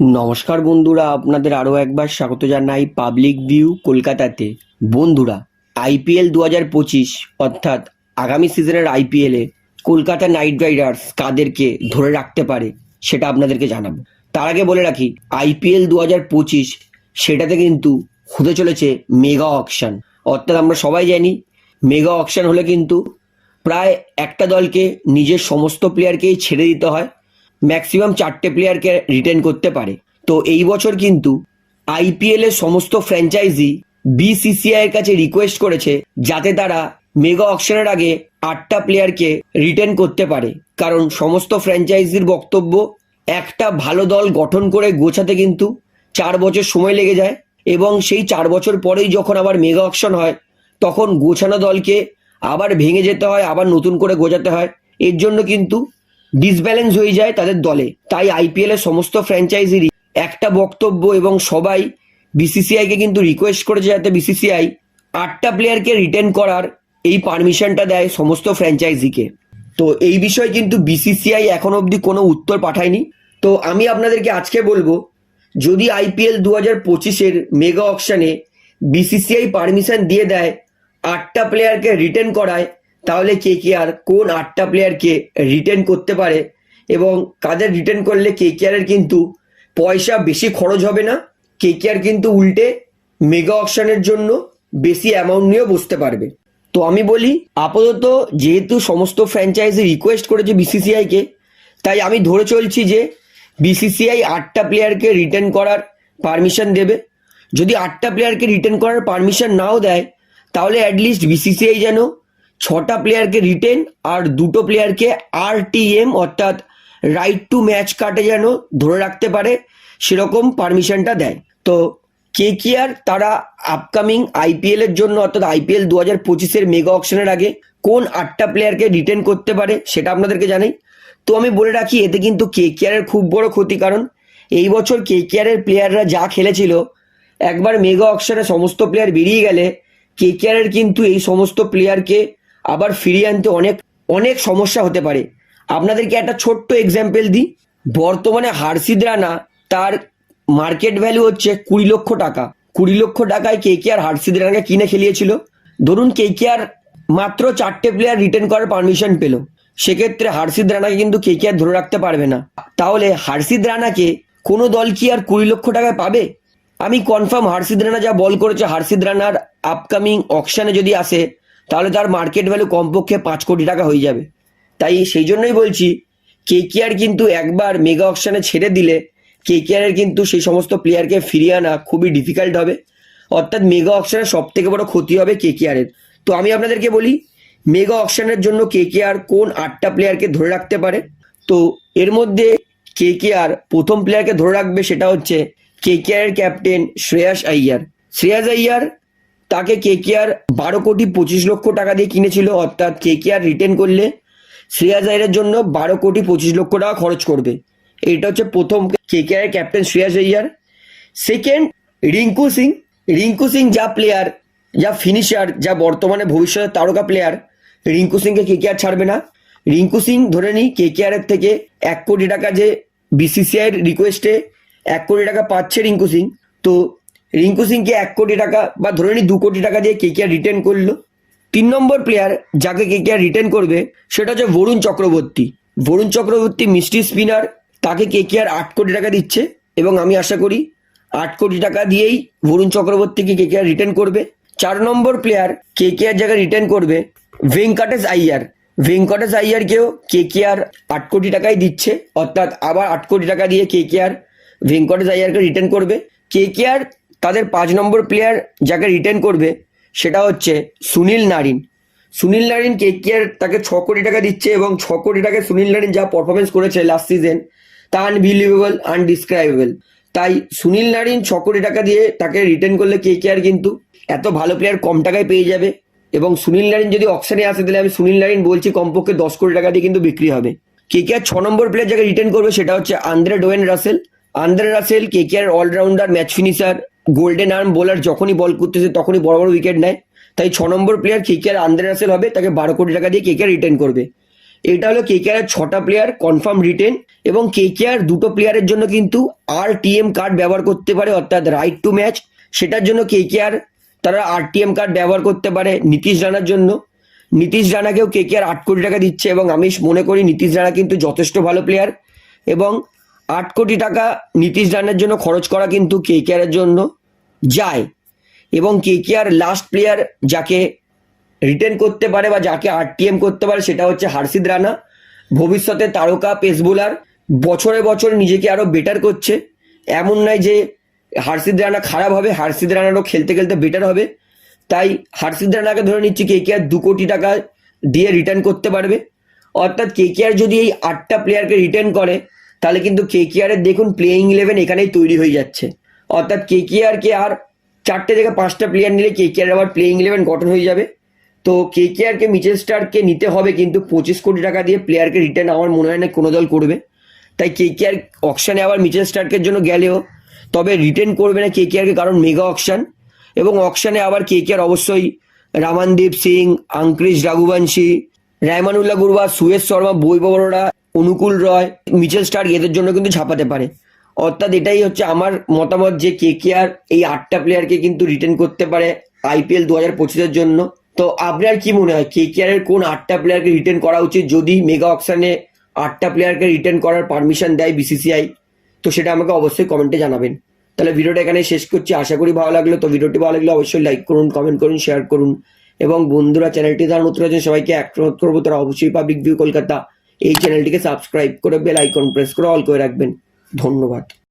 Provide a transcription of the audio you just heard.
নমস্কার বন্ধুরা, আপনাদের আরও একবার স্বাগত জানাই পাবলিক ভিউ কলকাতাতে। বন্ধুরা আইপিএল দু হাজার পঁচিশ, অর্থাৎ আগামী সিজনের আইপিএলে কলকাতা নাইট রাইডার্স কাদেরকে ধরে রাখতে পারে, সেটা আপনাদেরকে জানাব। তার আগে বলে রাখি আইপিএল দু হাজার পঁচিশ, সেটাতে কিন্তু হতে চলেছে মেগা অকশন। অর্থাৎ আমরা সবাই জানি, মেগা অকশন হলে কিন্তু প্রায় একটা দলকে নিজের সমস্ত প্লেয়ারকেই ছেড়ে দিতে হয়। ম্যাক্সিমাম চারটে প্লেয়ারকে রিটেন করতে পারে। তো এই বছর কিন্তু আইপিএল এর সমস্ত ফ্র্যাঞ্চাইজি বিসিসিআই এর কাছে রিকোয়েস্ট করেছে যাতে তারা মেগা অকশনের আগে আটটা প্লেয়ারকে রিটেন করতে পারে। কারণ সমস্ত ফ্র্যাঞ্চাইজির বক্তব্য, একটা ভালো দল গঠন করে গোছাতে কিন্তু চার বছর সময় লেগে যায় এবং সেই চার বছর পরেই যখন আবার মেগা অকশন হয়, তখন গোছানো দলকে আবার ভেঙে যেতে হয়, আবার নতুন করে গোছাতে হয়। এর জন্য কিন্তু ডিসব্যালেন্স হয়ে যায় তাদের দলে। তাই আইপিএল এর সমস্ত ফ্র্যাঞ্চাইজিরই একটা বক্তব্য এবং সবাই বিসিসিআইকে কিন্তু রিকোয়েস্ট করেছে যাতে বিসিসিআই আটটা প্লেয়ারকে রিটেন করার এই পারমিশনটা দেয় সমস্ত ফ্র্যাঞ্চাইজিকে তো এই বিষয়ে কিন্তু বিসিসিআই এখন অবধি কোনো উত্তর পাঠায়নি। তো আমি আপনাদেরকে আজকে বলব, যদি আইপিএল দু হাজার পঁচিশের মেগা অকশনে বিসিসিআই পারমিশন দিয়ে দেয়, আটটা প্লেয়ারকে রিটেন করায় তাহলে কে কে আর কোন আটটা প্লেয়ারকে রিটেন করতে পারে এবং কাদের রিটেন করলে কে কে আরের কিন্তু পয়সা বেশি খরচ হবে না, কে কে আর কিন্তু উল্টে মেগা অপশানের জন্য বেশি অ্যামাউন্ট নিয়েও বসতে পারবে। তো আমি বলি, আপাতত যেহেতু সমস্ত ফ্র্যাঞ্চাইজি রিকোয়েস্ট করেছে বিসিসিআইকে তাই আমি ধরে চলছি যে বিসিসিআই আটটা প্লেয়ারকে রিটার্ন করার পারমিশন দেবে। যদি আটটা প্লেয়ারকে রিটার্ন করার পারমিশন নাও দেয়, তাহলে অ্যাটলিস্ট বিসিসিআই যেন ছটা প্লেয়ারকে রিটেন আর দুটো প্লেয়ারকে আর অর্থাৎ রাইট টু ম্যাচ কাটে যেন ধরে রাখতে পারে, সেরকম পারমিশনটা দেয়। তো কে কে আর তারা আপকামিং আইপিএল এর জন্য, অর্থাৎ আইপিএল দু হাজার পঁচিশের মেগা অকশনের আগে, কোন আটটা প্লেয়ারকে রিটেন করতে পারে, সেটা আপনাদেরকে জানাই। তো আমি বলে রাখি, এতে কিন্তু কে কে আরের খুব বড় ক্ষতি, কারণ এই বছর কে কে আরের প্লেয়াররা যা খেলেছিল, একবার মেগা অকশনে সমস্ত প্লেয়ার বেরিয়ে গেলে কে কে আরের কিন্তু এই সমস্ত প্লেয়ারকে আবার ফিরিয়ে আনতে অনেক অনেক সমস্যা হতে পারে। আপনাদেরকে একটা ছোট্ট এক্সাম্পল দিই। বর্তমানে হার্ষিদ রানা তার মার্কেট ভ্যালু হচ্ছে কুড়ি লক্ষ টাকা। কুড়ি লক্ষ টাকায় কে কে আর হার্ষিদ রানাকে কিনে খেলিয়েছিল। ধরুন কে কে আর মাত্র চারটে প্লেয়ার রিটার্ন করার পারমিশন পেল। সেক্ষেত্রে হার্ষিদ রানাকে কিন্তু কে কে আর ধরে রাখতে পারবে না। তাহলে হার্ষিদ রানাকে কোনো দল কি আর কুড়ি লক্ষ টাকায় পাবে? আমি কনফার্ম হার্ষিদ রানা যা বল করেছে হার্ষিদ রানার আপকামিং অকশানে যদি আসে তাহলে তার মার্কেট ভ্যালু কমপক্ষে পাঁচ কোটি টাকা হয়ে যাবে। তাই সেই জন্যই বলছি কে কে আর কিন্তু একবার মেগা অকশানে ছেড়ে দিলে কে কে আর কিন্তু সেই সমস্ত প্লেয়ারকে ফিরিয়ে আনা খুবই ডিফিকাল্ট হবে। অর্থাৎ মেগা অকশানে সব থেকে বড় ক্ষতি হবে কে কে আরের তো আমি আপনাদেরকে বলি মেগা অকশানের জন্য কে কে আর কোন আটটা প্লেয়ারকে ধরে রাখতে পারে? তো এর মধ্যে কে কে আর প্রথম প্লেয়ারকে ধরে রাখবে সেটা হচ্ছে K K R captain Shreyas Iyer. Shreyas Iyer তাকে কে কে আর বারো কোটি পঁচিশ লক্ষ টাকা দিয়ে কিনেছিল, অর্থাৎ কে কে আর রিটেন করলে শ্রেয়াস আইয়ারের জন্য বারো কোটি পঁচিশ লক্ষ টাকা খরচ করবে। এটা হচ্ছে প্রথম K K R captain Shreyas Iyer second Rinku Singh. Rinku Singh যা প্লেয়ার যা ফিনিশার যা বর্তমানে ভবিষ্যতের তারকা প্লেয়ার রিঙ্কু সিংকে কে কে আর ছাড়বে না। রিঙ্কু সিং ধরে নিই কে কে আরের থেকে এক কোটি টাকা যে বিসিসিআইয়ের রিকোয়েস্টে এক কোটি টাকা পাচ্ছে রিঙ্কু সিং। তো রিঙ্কু সিংকে এক কোটি টাকা বা ধরে নিই দু কোটি টাকা দিয়ে কে কে রিটার্ন করল। তিন নম্বর প্লেয়ার যাকে কে কে আর রিটার্ন করবে, সেটা হচ্ছে বরুণ চক্রবর্তী। বরুণ চক্রবর্তী মিষ্টি স্পিনার তাকে কে কে আট কোটি টাকা দিচ্ছে এবং আমি আশা করি আট কোটি টাকা দিয়েই বরুণ চক্রবর্তীকে কে কে রিটার্ন করবে। চার নম্বর প্লেয়ার কে কে আর জায়গায় রিটার্ন করবে, ভেঙ্কটেশ আইয়ার। ভেঙ্কটেশ আইয়ারকেও কে কে আর আট কোটি টাকাই দিচ্ছে, অর্থাৎ আবার আট কোটি টাকা দিয়ে কে কে আর ভেঙ্কটেশ আইয়ারকে রিটার্ন করবে। কে কে আর তাদের পাঁচ নম্বর প্লেয়ার যাকে রিটার্ন করবে, সেটা হচ্ছে Sunil Narine. Sunil Narine K K R তাকে ছ কোটি টাকা দিচ্ছে এবং ছ কোটি টাকায় সুনীল নারিন যা পারফরমেন্স করেছে লাস্ট সিজন তা আনবিলিভেবল আনডিসক্রাইবেবল তাই সুনীল নারিন ছ কোটি টাকা দিয়ে তাকে রিটার্ন করলে কে কে আর কিন্তু এত ভালো প্লেয়ার কম টাকায় পেয়ে যাবে। এবং সুনীল নারিন যদি অপশানে আসে, তাহলে আমি সুনীল নারিন বলছি কমপক্ষে দশ কোটি টাকা দিয়ে কিন্তু বিক্রি হবে। কে কে আর ছ নম্বর প্লেয়ার যাকে রিটার্ন করবে, সেটা হচ্ছে Andre Dwayne Russell. Andre Russell K K R allrounder match finisher golden arm bowler যখনই বল করতেছে, তখনই বড় বড় উইকেট নেয়। তাই ছ নম্বর প্লেয়ার কে কে আর রাসেল হবে, তাকে বারো কোটি টাকা দিয়ে কে কে আর রিটার্ন করবে। এটা হলো কেকেআর ছটা প্লেয়ার কনফার্ম রিটেন এবং কেকেআর দুটো প্লেয়ারের জন্য কিন্তু আর টিএম কার্ড ব্যবহার করতে পারে, অর্থাৎ রাইট টু ম্যাচ সেটার জন্য কেকেআর তারা আরটিএম কার্ড ব্যবহার করতে পারে নীতিশ রানার জন্য। নীতিশ রানাকেও কেকেআর আট কোটি টাকা দিচ্ছে এবং আমি মনে করি নীতিশ রানা কিন্তু যথেষ্ট ভালো প্লেয়ার এবং আট কোটি টাকা নীতিশ রানার জন্য খরচ করা কিন্তু কেকেআরের জন্য। যায়। এবং K K R last player যাকে রিটেন করতে পারে বা যাকে আরটিএম করতে পারে সেটা হচ্ছে হার্ষিদ রানা। ভবিষ্যতে তারকা পেস বোলার বছরে বছর নিজেকে আরও বেটার করছে। এমন নয় যে হার্ষিদ রানা খারাপ হবে হার্ষিদ রানারও খেলতে খেলতে বেটার হবে। তাই হার্ষিদ রানাকে ধরে নিচ্ছি কে কে আর দু কোটি টাকা দিয়ে রিটার্ন করতে পারবে। অর্থাৎ কে কে আর যদি এই আটটা প্লেয়ারকে রিটার্ন করে, তাহলে কিন্তু কেকেআরের দেখুন প্লেয়িং ইলেভেন এখানেই তৈরি হয়ে যাচ্ছে। অর্থাৎ কেকেআরকে আর কে আর চারটে থেকে পাঁচটা প্লেয়ার নিলে কে কে আর আবার প্লেয়িং ইলেভেন গঠন হয়ে যাবে। তো কেকেআরকে মিচেল স্টারকে নিতে হবে কিন্তু পঁচিশ কোটি টাকা দিয়ে প্লেয়ারকে রিটার্ন আমার মনে হয় না কোনো দল করবে। তাই কে কে আর অকশানে আবার মিচেল স্টার্কের জন্য গেলেও তবে রিটার্ন করবে না কেকেআরকে কারণ মেগা অকশান এবং অকশানে আবার কে কে আর অবশ্যই রামানদীপ সিং, আঙ্ক্রিশ রাঘুবংশী, রায়মানুল্লাহ গুরবা সুয়েশ শর্মা বৈভবরা অনুকূল রয় মিচেল স্টার্ক এদের জন্য কিন্তু ছাপাতে পারে। অর্থাৎ এটাই হচ্ছে আমার মতামত যে কেকেআর এই আটটা প্লেয়ারকে কিন্তু রিটেন করতে পারে আইপিএল দু হাজার পঁচিশের জন্য। তো আপনার কি মনে হয় কেকেআর এর কোন আটটা প্লেয়ারকে রিটেন করা উচিত যদি মেগা অকশানে আটটা প্লেয়ারকে রিটেন করার পারমিশন দেয় বিসিসিআই তো সেটা আমাকে অবশ্যই কমেন্টে জানাবেন। তাহলে ভিডিওটা এখানে শেষ করছি। আশা করি ভালো লাগল। তো ভিডিওটি ভালো লাগলে অবশ্যই লাইক করুন কমেন্ট করুন শেয়ার করুন। এবং বন্ধুরা চ্যানেলটি যারা নতুন আছেন, সবাইকে অনুরোধ করব। তারা অবশ্যই পাবলিক ভিউ কলকাতা এই চ্যানেলটিকে সাবস্ক্রাইব করে বেল আইকন প্রেস করে অল করে রাখবেন। ধন্যবাদ।